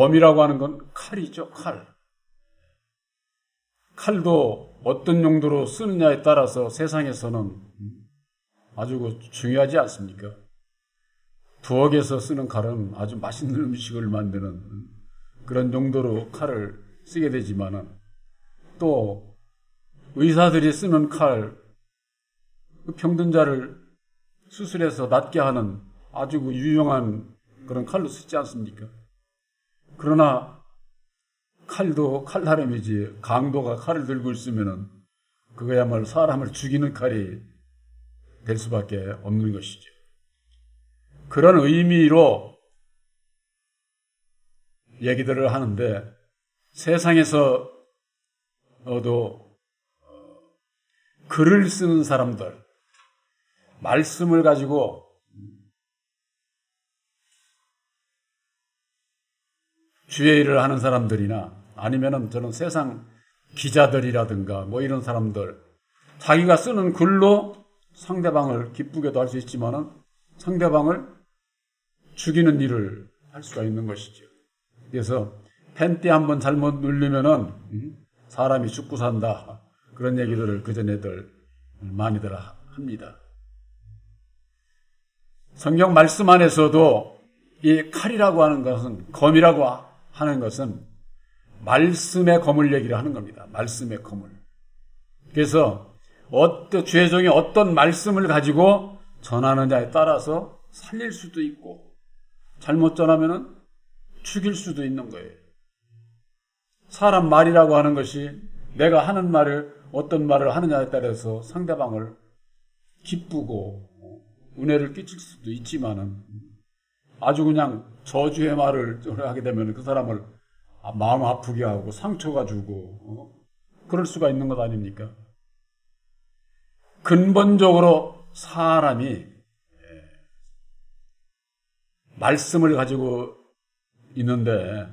검이라고 하는 건 칼이죠, 칼. 칼도 어떤 용도로 쓰느냐에 따라서 세상에서는 아주 그 중요하지 않습니까? 부엌에서 쓰는 칼은 아주 맛있는 음식을 만드는 그런 용도로 칼을 쓰게 되지만은 또 의사들이 쓰는 칼, 그 병든자를 수술해서 낫게 하는 아주 그 유용한 그런 칼로 쓰지 않습니까? 그러나 칼도 칼 나름이지 강도가 칼을 들고 있으면은 그거야말로 사람을 죽이는 칼이 될 수밖에 없는 것이죠. 그런 의미로 얘기들을 하는데 세상에서도 어, 글을 쓰는 사람들, 말씀을 가지고 주의 일을 하는 사람들이나 아니면은 저는 세상 기자들이라든가 뭐 이런 사람들 자기가 쓰는 글로 상대방을 기쁘게도 할 수 있지만은 상대방을 죽이는 일을 할 수가 있는 것이죠. 그래서 펜티 한번 잘못 누르면은 음, 사람이 죽고 산다 그런 얘기들을 그 전에들 많이들 합니다. 성경 말씀 안에서도 이 칼이라고 하는 것은 검이라고 하는 것은 말씀의 검을 얘기를 하는 겁니다. 말씀의 검을. 그래서 어떤 죄종이 어떤 말씀을 가지고 전하느냐에 따라서 살릴 수도 있고 잘못 전하면은 죽일 수도 있는 거예요. 사람 말이라고 하는 것이 내가 하는 말을 어떤 말을 하느냐에 따라서 상대방을 기쁘고 은혜를 끼칠 수도 있지만은 아주 그냥 저주의 말을 하게 되면 그 사람을 마음 아프게 하고 상처가 주고 어? 그럴 수가 있는 것 아닙니까? 근본적으로 사람이 예, 말씀을 가지고 있는데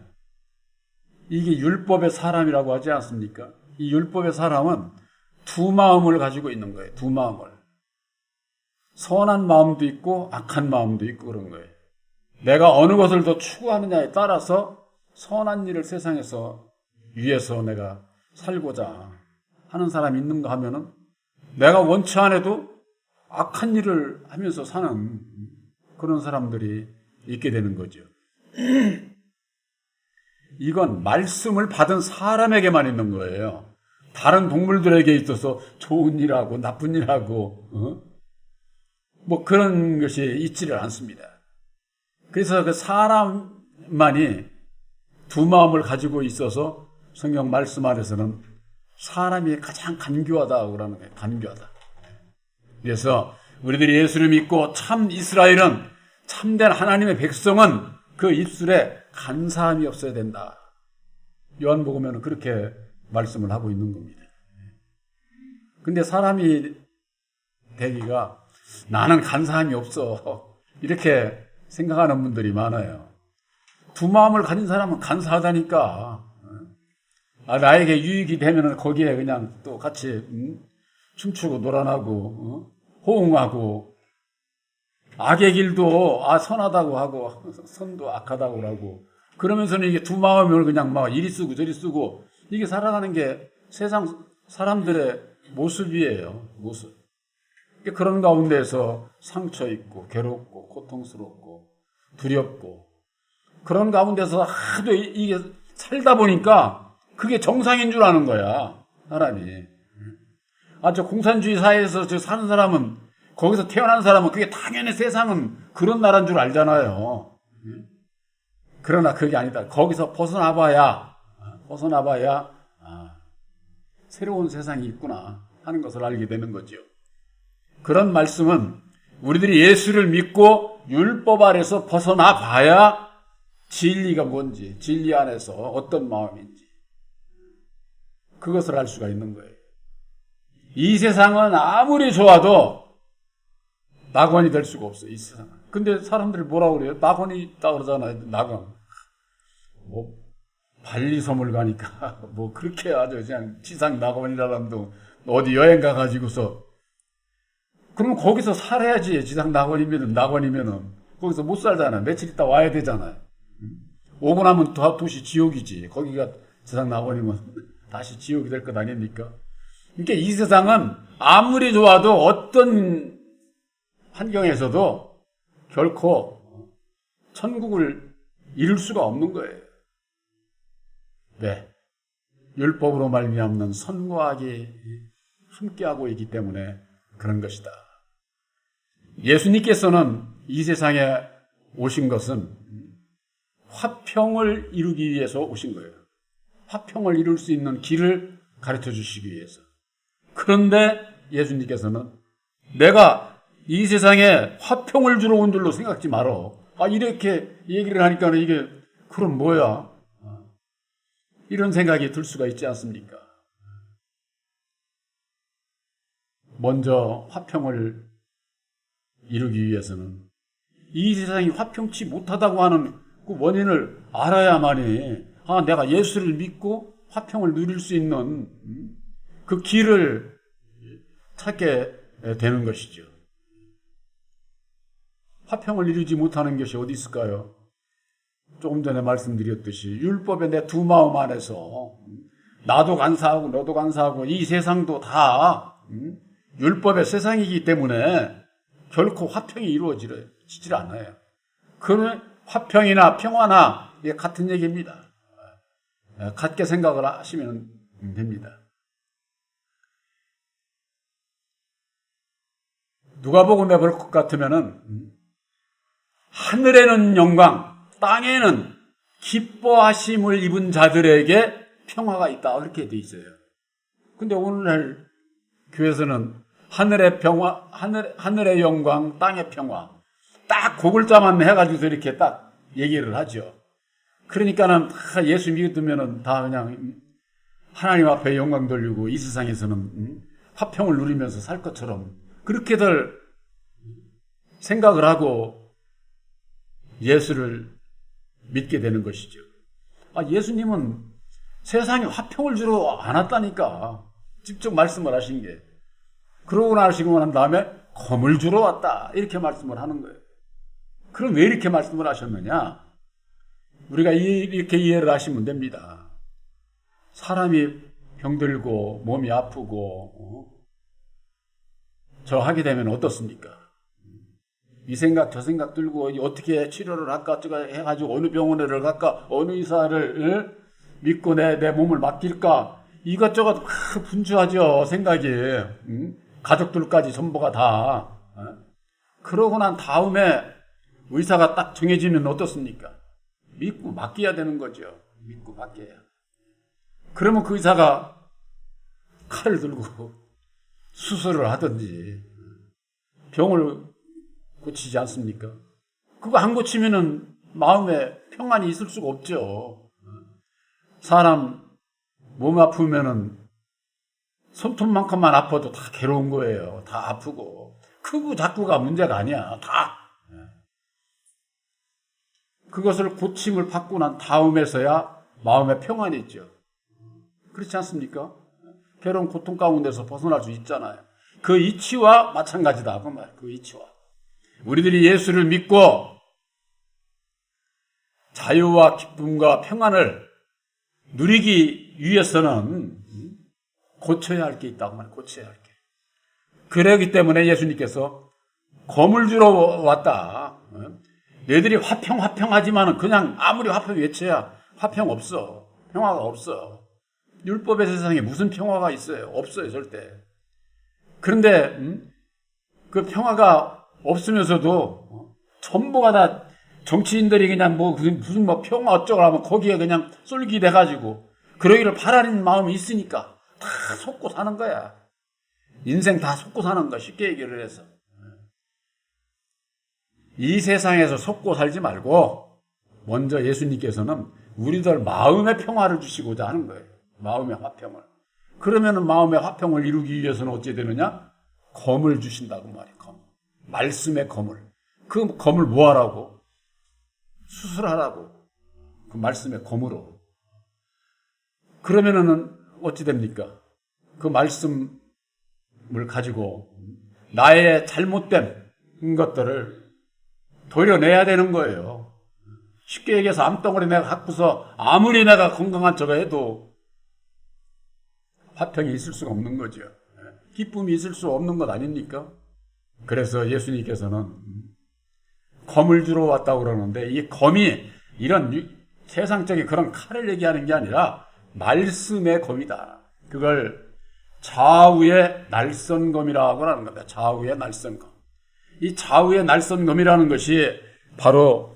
이게 율법의 사람이라고 하지 않습니까? 이 율법의 사람은 두 마음을 가지고 있는 거예요. 두 마음을. 선한 마음도 있고 악한 마음도 있고 그런 거예요. 내가 어느 것을 더 추구하느냐에 따라서 선한 일을 세상에서 위해서 내가 살고자 하는 사람이 있는가 하면은 내가 원치 않아도 악한 일을 하면서 사는 그런 사람들이 있게 되는 거죠. 이건 말씀을 받은 사람에게만 있는 거예요. 다른 동물들에게 있어서 좋은 일하고 나쁜 일하고 어? 뭐 그런 것이 있지를 않습니다. 그래서 그 사람만이 두 마음을 가지고 있어서 성경 말씀 안에서는 사람이 가장 간교하다고 그러는 거예요. 간교하다. 그래서 우리들이 예수를 믿고 참 이스라엘은 참된 하나님의 백성은 그 입술에 간사함이 없어야 된다. 요한복음에는 그렇게 말씀을 하고 있는 겁니다. 근데 사람이 되기가 나는 간사함이 없어. 이렇게 생각하는 분들이 많아요. 두 마음을 가진 사람은 간사하다니까. 아, 나에게 유익이 되면 거기에 그냥 또 같이 음? 춤추고 놀아나고 어? 호응하고 악의 길도 아 선하다고 하고 선도 악하다고 하고 그러면서는 이게 두 마음을 그냥 막 이리 쓰고 저리 쓰고 이게 살아가는 게 세상 사람들의 모습이에요 모습 그런 가운데서 상처 있고 괴롭고 고통스럽고 두렵고 그런 가운데서 하도 이게 살다 보니까 그게 정상인 줄 아는 거야 사람이 아 저 공산주의 사회에서 저 사는 사람은 거기서 태어난 사람은 그게 당연히 세상은 그런 나라인 줄 알잖아요. 그러나 그게 아니다. 거기서 벗어나봐야, 벗어나봐야, 아, 새로운 세상이 있구나 하는 것을 알게 되는 거죠. 그런 말씀은 우리들이 예수를 믿고 율법 아래서 벗어나 봐야 진리가 뭔지, 진리 안에서 어떤 마음인지, 그것을 알 수가 있는 거예요. 이 세상은 아무리 좋아도 낙원이 될 수가 없어, 이 세상은. 근데 사람들이 뭐라고 그래요? 낙원이 있다 그러잖아요, 낙원. 뭐, 발리 섬을 가니까, 뭐, 그렇게 아주 그냥 지상 낙원이라도 어디 여행 가가지고서. 그러면 거기서 살아야지, 지상 낙원이면은, 낙원이면은. 거기서 못 살잖아. 며칠 있다 와야 되잖아요. 오고 나면 다 도시 지옥이지. 거기가 세상 나버리면 다시 지옥이 될 것 아닙니까? 그러니까 이 세상은 아무리 좋아도 어떤 환경에서도 결코 천국을 이룰 수가 없는 거예요. 네. 율법으로 말미암는 선과 악이 함께하고 있기 때문에 그런 것이다. 예수님께서는 이 세상에 오신 것은 화평을 이루기 위해서 오신 거예요. 화평을 이룰 수 있는 길을 가르쳐 주시기 위해서. 그런데 예수님께서는 내가 이 세상에 화평을 주러 온 줄로 생각지 말어. 아, 이렇게 얘기를 하니까 이게, 그럼 뭐야? 이런 생각이 들 수가 있지 않습니까? 먼저 화평을 이루기 위해서는 이 세상이 화평치 못하다고 하는 그 원인을 알아야만이 아 내가 예수를 믿고 화평을 누릴 수 있는 그 길을 찾게 되는 것이죠. 화평을 이루지 못하는 것이 어디 있을까요? 조금 전에 말씀드렸듯이 율법의 내 두 마음 안에서 나도 간사하고 너도 간사하고 이 세상도 다 음, 율법의 세상이기 때문에 결코 화평이 이루어지질 않아요. 그러면 화평이나 평화나 이게 같은 얘기입니다. 예, 같게 생각을 하시면 됩니다. 누가복음에 볼 것 같으면은 음, 하늘에는 영광, 땅에는 기뻐하심을 입은 자들에게 평화가 있다. 그렇게 돼 있어요. 근데 오늘날 교회에서는 하늘의 평화, 하늘, 하늘의 영광, 땅의 평화. 딱 그 글자만 해가지고 이렇게 딱 얘기를 하죠. 그러니까는 다 예수 믿으면은 다 그냥 하나님 앞에 영광 돌리고 이 세상에서는 화평을 누리면서 살 것처럼 그렇게들 생각을 하고 예수를 믿게 되는 것이죠. 아, 예수님은 세상에 화평을 주러 안 왔다니까. 직접 말씀을 하신 게. 그러고 나시고 난 다음에 검을 주러 왔다. 이렇게 말씀을 하는 거예요. 그럼 왜 이렇게 말씀을 하셨느냐? 우리가 이렇게 이해를 하시면 됩니다. 사람이 병들고 몸이 아프고 어? 저 하게 되면 어떻습니까? 이 생각 저 생각 들고 어떻게 치료를 할까 저거 해가지고 어느 병원에를 갈까 어느 의사를 에? 믿고 내, 내 몸을 맡길까 이것저것 막 분주하죠 생각이 응? 가족들까지 전부가 다 어? 그러고 난 다음에 의사가 딱 정해지면 어떻습니까? 믿고 맡겨야 되는 거죠 믿고 맡겨야 그러면 그 의사가 칼을 들고 수술을 하든지 병을 고치지 않습니까? 그거 안 고치면은 마음에 평안이 있을 수가 없죠. 사람 몸 아프면은 손톱만큼만 아파도 다 괴로운 거예요. 다 아프고. 크고 작고가 문제가 아니야. 다. 그것을 고침을 받고 난 다음에서야 마음에 평안이 있죠. 그렇지 않습니까? 괴로운 고통 가운데서 벗어날 수 있잖아요. 그 이치와 마찬가지다. 그 말, 그 이치와. 우리들이 예수를 믿고 자유와 기쁨과 평안을 누리기 위해서는 고쳐야 할 게 있다고 말 고쳐야 할 게. 그러기 때문에 예수님께서 검을 주러 왔다. 너희들이 화평 화평하지만은 그냥 아무리 화평 외쳐야 화평 없어. 평화가 없어. 율법의 세상에 무슨 평화가 있어요? 없어요, 절대. 그런데 음? 그 평화가 없으면서도 전부가 다 정치인들이 그냥 뭐 무슨, 무슨 뭐 평화 어쩌고 하면 거기에 그냥 쏠깃해가지고 그러기를 바라는 마음이 있으니까 다 속고 사는 거야. 인생 다 속고 사는 거야. 쉽게 얘기를 해서. 이 세상에서 속고 살지 말고 먼저 예수님께서는 우리들 마음의 평화를 주시고자 하는 거예요. 마음의 화평을. 그러면은 마음의 화평을 이루기 위해서는 어찌 되느냐? 검을 주신다고 말이에요. 검. 말씀의 검을. 그 검을 뭐 하라고? 수술하라고. 그 말씀의 검으로. 그러면은 어찌 됩니까? 그 말씀을 가지고 나의 잘못된 것들을 도려내야 되는 거예요. 쉽게 얘기해서 암덩어리 내가 갖고서 아무리 내가 건강한 척 해도 화평이 있을 수가 없는 거죠. 예. 기쁨이 있을 수 없는 것 아닙니까? 그래서 예수님께서는 검을 주러 왔다고 그러는데 이 검이 이런 유- 세상적인 그런 칼을 얘기하는 게 아니라 말씀의 검이다. 그걸 좌우의 날선검이라고 하는 겁니다. 좌우의 날선검. 이 좌우의 날선검이라는 것이 바로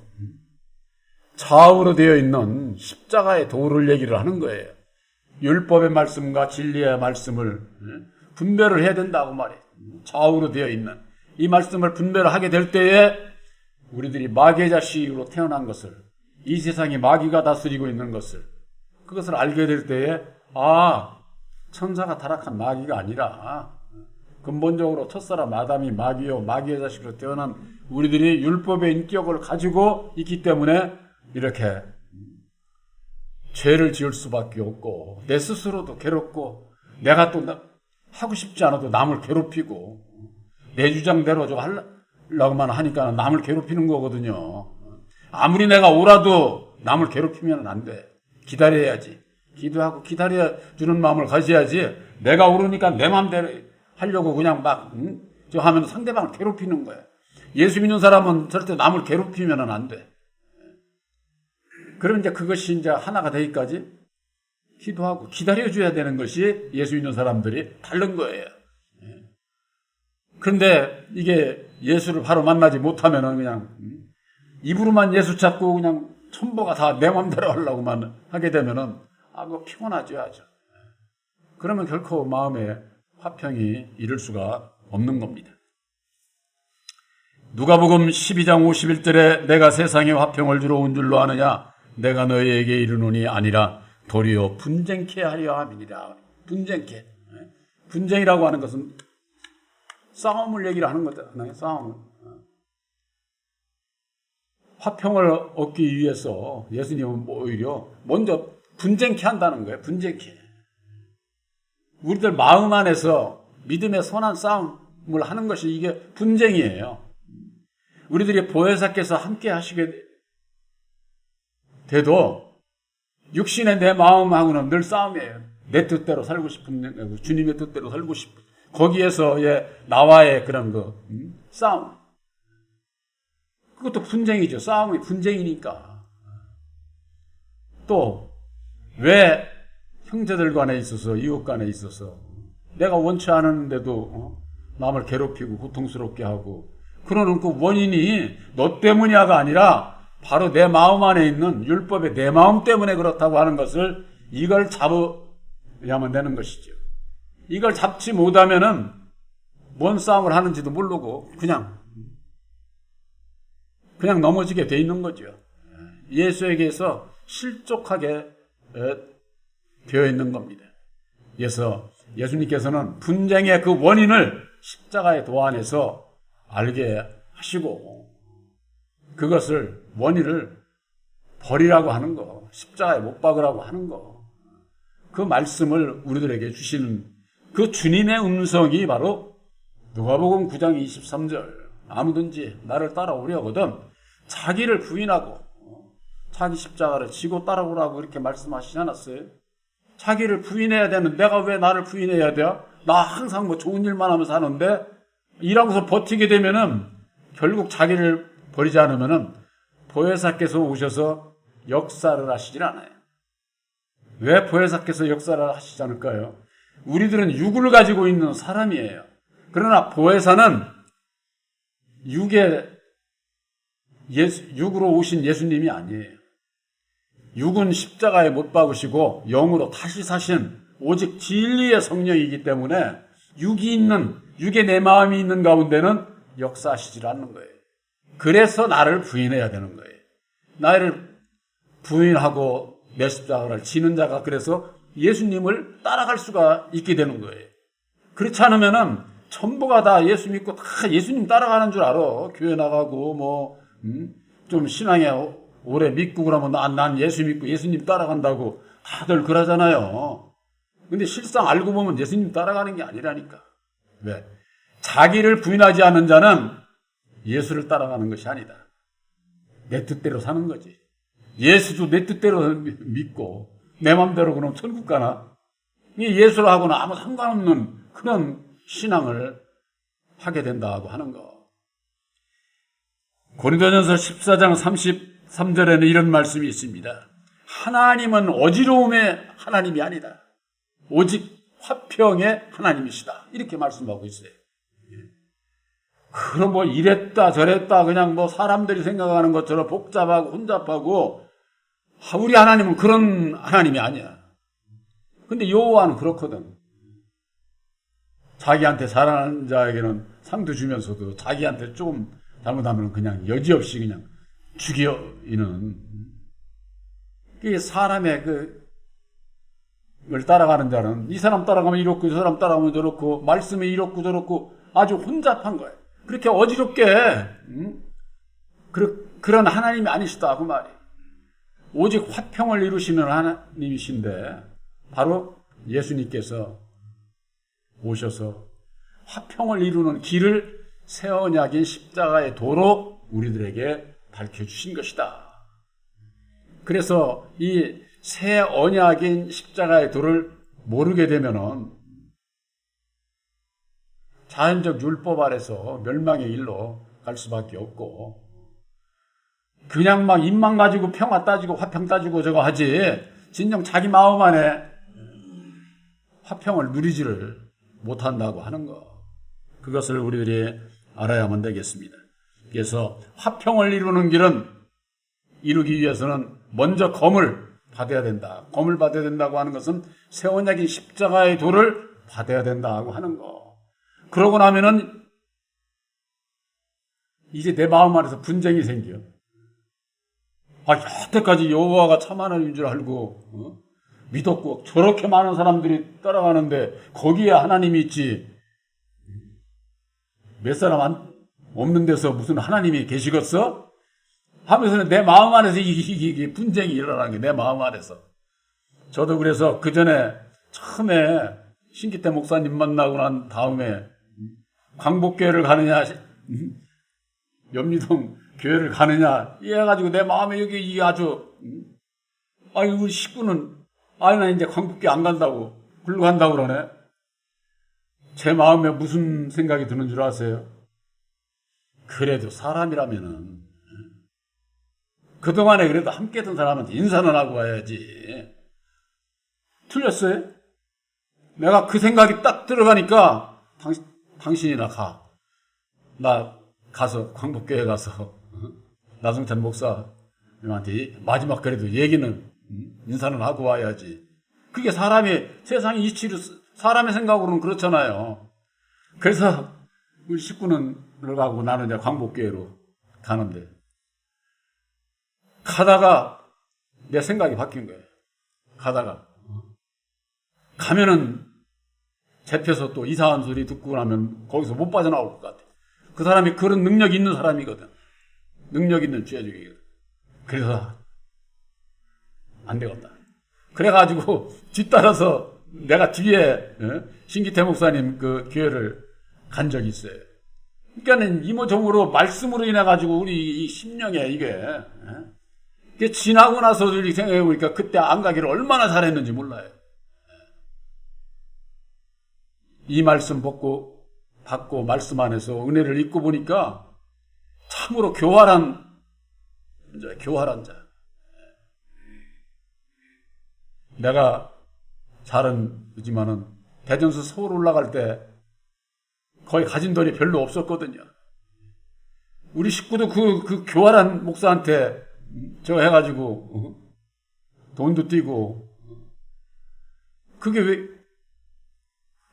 좌우로 되어 있는 십자가의 도를 얘기를 하는 거예요. 율법의 말씀과 진리의 말씀을 예, 분별을 해야 된다고 말해. 좌우로 되어 있는 이 말씀을 분별을 하게 될 때에 우리들이 마귀의 자식으로 태어난 것을 이 세상에 마귀가 다스리고 있는 것을 그것을 알게 될 때에 아 천사가 타락한 마귀가 아니라 근본적으로 첫사람 아담이 마귀요 마귀의 자식으로 태어난 우리들이 율법의 인격을 가지고 있기 때문에 이렇게 죄를 지을 수밖에 없고 내 스스로도 괴롭고 내가 또 나- 하고 싶지 않아도 남을 괴롭히고 내 주장대로 좀 하려고만 하니까 남을 괴롭히는 거거든요. 아무리 내가 오라도 남을 괴롭히면 안 돼. 기다려야지. 기도하고 기다려 주는 마음을 가져야지. 내가 오르니까 내 마음대로 하려고 그냥 막, 응? 저 하면 상대방을 괴롭히는 거야. 예수 믿는 사람은 절대 남을 괴롭히면 안 돼. 그러면 이제 그것이 이제 하나가 되기까지 기도하고 기다려줘야 되는 것이 예수 믿는 사람들이 다른 거예요. 예. 그런데 이게 예수를 바로 만나지 못하면은 그냥 음, 입으로만 예수 찾고 그냥 천보가 다 내 맘대로 하려고만 하게 되면은 아, 그거 피곤하죠, 아주. 그러면 결코 마음에 화평이 이룰 수가 없는 겁니다. 누가복음 12장 51절에 내가 세상에 화평을 주러 온 줄로 아느냐 내가 너희에게 이르노니 아니라 도리어 분쟁케 하려 함이니라. 분쟁케. 예? 분쟁이라고 하는 것은 싸움을 얘기를 하는 거잖아요. 싸움을. 화평을 얻기 위해서 예수님은 오히려 먼저 분쟁케 한다는 거예요. 분쟁케. 우리들 마음 안에서 믿음의 선한 싸움을 하는 것이 이게 분쟁이에요. 우리들이 보혜사께서 함께 하시게 돼도 육신의 내 마음하고는 늘 싸움이에요. 내 뜻대로 살고 싶은 주님의 뜻대로 살고 싶은 거기에서의 나와의 그런 그 음? 싸움. 그것도 분쟁이죠. 싸움이 분쟁이니까. 또 왜 형제들 간에 있어서 이웃 간에 있어서 내가 원치 않은데도 어? 남을 괴롭히고 고통스럽게 하고 그러는 그 원인이 너 때문이야가 아니라 바로 내 마음 안에 있는 율법의 내 마음 때문에 그렇다고 하는 것을 이걸 잡으야만 되는 것이죠. 이걸 잡지 못하면은 뭔 싸움을 하는지도 모르고 그냥 그냥 넘어지게 돼 있는 거죠. 예수에게서 실족하게 되어 있는 겁니다. 그래서 예수님께서는 분쟁의 그 원인을 십자가의 도안에서 알게 하시고 그것을 원인을 버리라고 하는 거, 십자가에 못 박으라고 하는 거, 그 말씀을 우리들에게 주시는 그 주님의 음성이 바로 누가복음 9장 23절 아무든지 나를 따라오려거든 자기를 부인하고 자기 십자가를 지고 따라오라고 이렇게 말씀하시지 않았어요? 자기를 부인해야 되는 내가 왜 나를 부인해야 돼? 나 항상 뭐 좋은 일만 하면 사는데 일하고서 버티게 되면은 결국 자기를 버리지 않으면은 보혜사께서 오셔서 역사를 하시질 않아요. 왜 보혜사께서 역사를 하시지 않을까요? 우리들은 육을 가지고 있는 사람이에요. 그러나 보혜사는 육의 예수, 육으로 오신 예수님이 아니에요. 육은 십자가에 못 박으시고 영으로 다시 사신 오직 진리의 성령이기 때문에 육이 있는 육의 내 마음이 있는 가운데는 역사하시질 않는 거예요. 그래서 나를 부인해야 되는 거예요. 나를 부인하고 내 십자가를 지는 자가 그래서 예수님을 따라갈 수가 있게 되는 거예요. 그렇지 않으면은 전부가 다 예수 믿고 다 예수님 따라가는 줄 알아. 교회 나가고 뭐, 음? 좀 신앙에 오래 믿고 그러면 난, 난 예수 믿고 예수님 따라간다고 다들 그러잖아요. 근데 실상 알고 보면 예수님 따라가는 게 아니라니까. 왜? 자기를 부인하지 않는 자는 예수를 따라가는 것이 아니다. 내 뜻대로 사는 거지. 예수도 내 뜻대로 미- 믿고 내 맘대로 그럼 천국 가나? 이 예수하고는 아무 상관없는 그런 신앙을 하게 된다고 하는 거. 고린도전서 14장 33절에는 이런 말씀이 있습니다. 하나님은 어지러움의 하나님이 아니다. 오직 화평의 하나님이시다. 이렇게 말씀하고 있어요. 그럼 뭐 이랬다 저랬다 그냥 뭐 사람들이 생각하는 것처럼 복잡하고 혼잡하고 아, 우리 하나님은 그런 하나님이 아니야. 근데 여호와는 그렇거든. 자기한테 잘하는 자에게는 상도 주면서도 자기한테 조금 잘못하면 그냥 여지없이 그냥 죽이는 그게 사람의 그, 걸 따라가는 자는 이 사람 따라가면 이렇고 저 사람 따라가면 저렇고 말씀이 이렇고 저렇고 아주 혼잡한 거예요. 그렇게 어지럽게 음? 그, 그런 하나님이 아니시다 그 말이. 오직 화평을 이루시는 하나님이신데 바로 예수님께서 오셔서 화평을 이루는 길을 새 언약인 십자가의 도로 우리들에게 밝혀주신 것이다. 그래서 이 새 언약인 십자가의 도를 모르게 되면은 자연적 율법 아래서 멸망의 일로 갈 수밖에 없고 그냥 막 입만 가지고 평화 따지고 화평 따지고 저거 하지 진정 자기 마음 안에 화평을 누리지를 못한다고 하는 거 그것을 우리들이 알아야만 되겠습니다. 그래서 화평을 이루는 길은 이루기 위해서는 먼저 검을 받아야 된다. 검을 받아야 된다고 하는 것은 새 언약인 십자가의 도를 받아야 된다고 하는 거. 그러고 나면은 이제 내 마음 안에서 분쟁이 생겨. 아, 여태까지 여호와가 참 하나님인 줄 알고 어? 믿었고 저렇게 많은 사람들이 따라가는데 거기에 하나님이 있지. 몇 사람 안, 없는 데서 무슨 하나님이 계시겠어? 하면서는 내 마음 안에서 이, 이, 이 분쟁이 일어나는 게 내 마음 안에서. 저도 그래서 그 전에 처음에 신기태 목사님 만나고 난 다음에 광복교회를 가느냐, 음, 염리동 교회를 가느냐, 이래가지고 내 마음에 여기 이게 아주, 음, 우리 식구는, 아니, 나 이제 광복교회 안 간다고, 글로 간다고 그러네. 제 마음에 무슨 생각이 드는 줄 아세요? 그래도 사람이라면은, 그동안에 그래도 함께 했던 사람한테 인사는 하고 와야지. 틀렸어요? 내가 그 생각이 딱 들어가니까 당신, 당신이나 가. 나 가서 광복교회 가서 어? 나성찬 목사님한테 마지막 그래도 얘기는 음, 인사는 하고 와야지. 그게 사람의 세상의 이치로 사람의 생각으로는 그렇잖아요. 그래서 우리 식구는 들어가고 나는 이제 광복교회로 가는데 가다가 내 생각이 바뀐 거예요. 가다가 가면은 잡혀서 또 이상한 소리 듣고 나면 거기서 못 빠져나올 것 같아. 그 사람이 그런 능력 있는 사람이거든. 능력 있는 죄적이거든. 그래서 안 되겠다. 그래가지고 뒤따라서 내가 뒤에 어? 신기태 목사님 그 교회를 간 적이 있어요. 그러니까는 이모저모로 말씀으로 인해 가지고 우리 이 심령에 이게 어? 이게 지나고 나서 이렇게 생각해 보니까 그때 안 가기를 얼마나 잘했는지 몰라요. 이 말씀 받고 받고 말씀 안에서 은혜를 입고 보니까 참으로 교활한 자, 교활한 자. 내가 잘은 그지만은 대전서 서울 올라갈 때 거의 가진 돈이 별로 없었거든요. 우리 식구도 그, 그 교활한 목사한테 저 해가지고 어? 돈도 띄고 그게 왜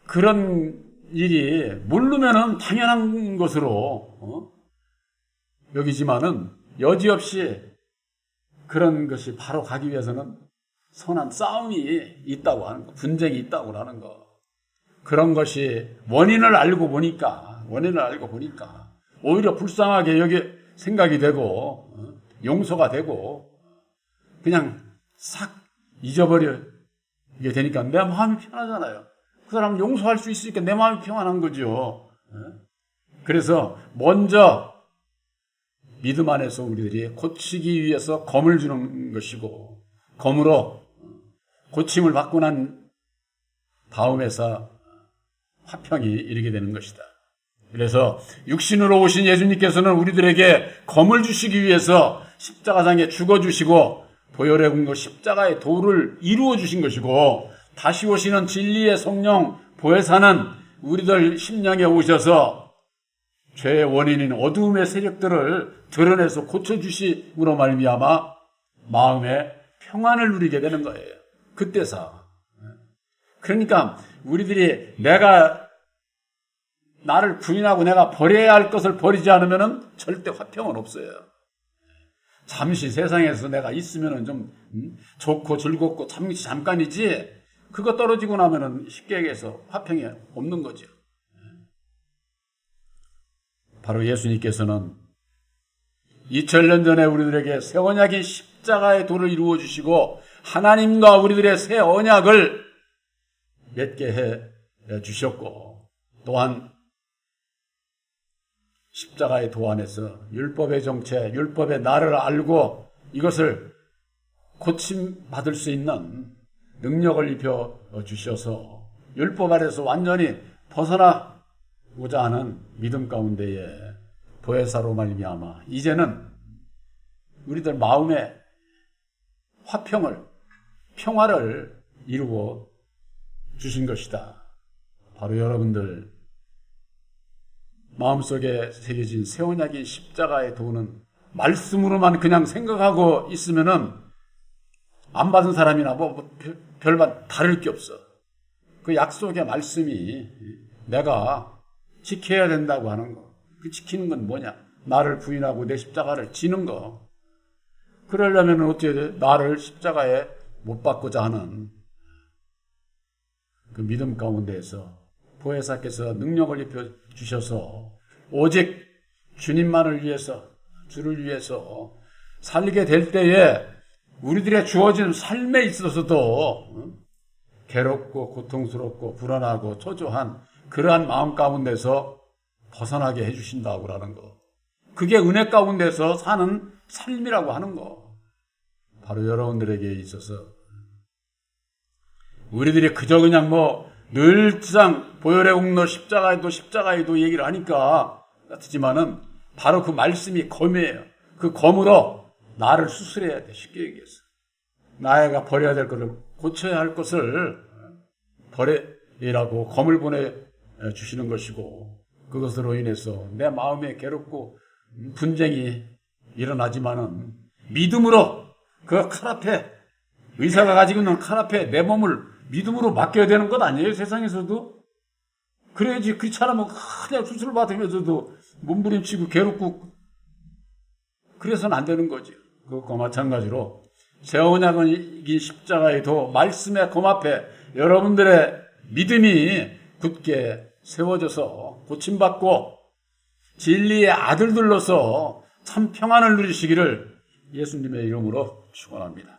그런 일이 모르면은 당연한 것으로 어? 여기지만은 여지없이 그런 것이 바로 가기 위해서는 선한 싸움이 있다고 하는 거, 분쟁이 있다고 하는 거. 그런 것이 원인을 알고 보니까, 원인을 알고 보니까, 오히려 불쌍하게 여기 생각이 되고, 어? 용서가 되고, 그냥 싹 잊어버리게 되니까 내 마음이 편하잖아요. 그 사람 용서할 수 있으니까 내 마음이 평안한 거죠. 어? 그래서 먼저 믿음 안에서 우리들이 고치기 위해서 검을 주는 것이고 검으로 고침을 받고 난 다음에서 화평이 이르게 되는 것이다. 그래서 육신으로 오신 예수님께서는 우리들에게 검을 주시기 위해서 십자가상에 죽어 주시고 보혈의 공로 십자가의 도를 이루어 주신 것이고 다시 오시는 진리의 성령 보혜사는 우리들 심령에 오셔서 죄의 원인인 어두움의 세력들을 드러내서 고쳐 주심으로 말미암아 마음에 평안을 누리게 되는 거예요. 그때서 그러니까 우리들이 내가 나를 부인하고 내가 버려야 할 것을 버리지 않으면 절대 화평은 없어요. 잠시 세상에서 내가 있으면 좀 음, 좋고 즐겁고 잠시 잠깐이지 그거 떨어지고 나면은 쉽게 얘기해서 화평이 없는 거죠. 바로 예수님께서는 2000년 전에 우리들에게 새 언약인 십자가의 도를 이루어 주시고 하나님과 우리들의 새 언약을 맺게 해 주셨고 또한 십자가의 도 안에서 율법의 정체, 율법의 나를 알고 이것을 고침 받을 수 있는 능력을 입혀 주셔서 율법 아래서 완전히 벗어나고자 하는 믿음 가운데에 보혜사로 말미암아 이제는 우리들 마음에 화평을 평화를 이루어 주신 것이다. 바로 여러분들 마음속에 새겨진 세원약인 십자가의 도는 말씀으로만 그냥 생각하고 있으면은 안 받은 사람이나 뭐, 뭐 별- 별반 다를 게 없어. 그 약속의 말씀이 내가 지켜야 된다고 하는 거. 그 지키는 건 뭐냐? 나를 부인하고 내 십자가를 지는 거. 그러려면 어떻게 돼? 나를 십자가에 못 받고자 하는 그 믿음 가운데에서 보혜사께서 능력을 입혀 주셔서 오직 주님만을 위해서 주를 위해서 살게 될 때에 우리들의 주어진 삶에 있어서도 응? 괴롭고 고통스럽고 불안하고 초조한 그러한 마음 가운데서 벗어나게 해주신다고라는 거. 그게 은혜 가운데서 사는 삶이라고 하는 거. 바로 여러분들에게 있어서 우리들이 그저 그냥 뭐 늘상 보혈의 공로 십자가에도 십자가에도 얘기를 하니까 같지만은 바로 그 말씀이 검이에요. 그 검으로 나를 수술해야 돼. 쉽게 얘기해서. 나애가 버려야 될 것을 고쳐야 할 것을 버리라고 검을 보내 주시는 것이고 그것으로 인해서 내 마음에 괴롭고 분쟁이 일어나지만은 믿음으로 그 칼 앞에 의사가 가지고 있는 칼 앞에 내 몸을 믿음으로 맡겨야 되는 것 아니에요? 세상에서도? 그래야지 그 사람은 그냥 수술 받으면서도 몸부림치고 괴롭고. 그래서는 안 되는 거죠 그것과 마찬가지로 새 언약은 이긴 십자가의 도 말씀의 검 앞에 여러분들의 믿음이 굳게 세워져서 고침받고 진리의 아들들로서 참 평안을 누리시기를 예수님의 이름으로 축원합니다.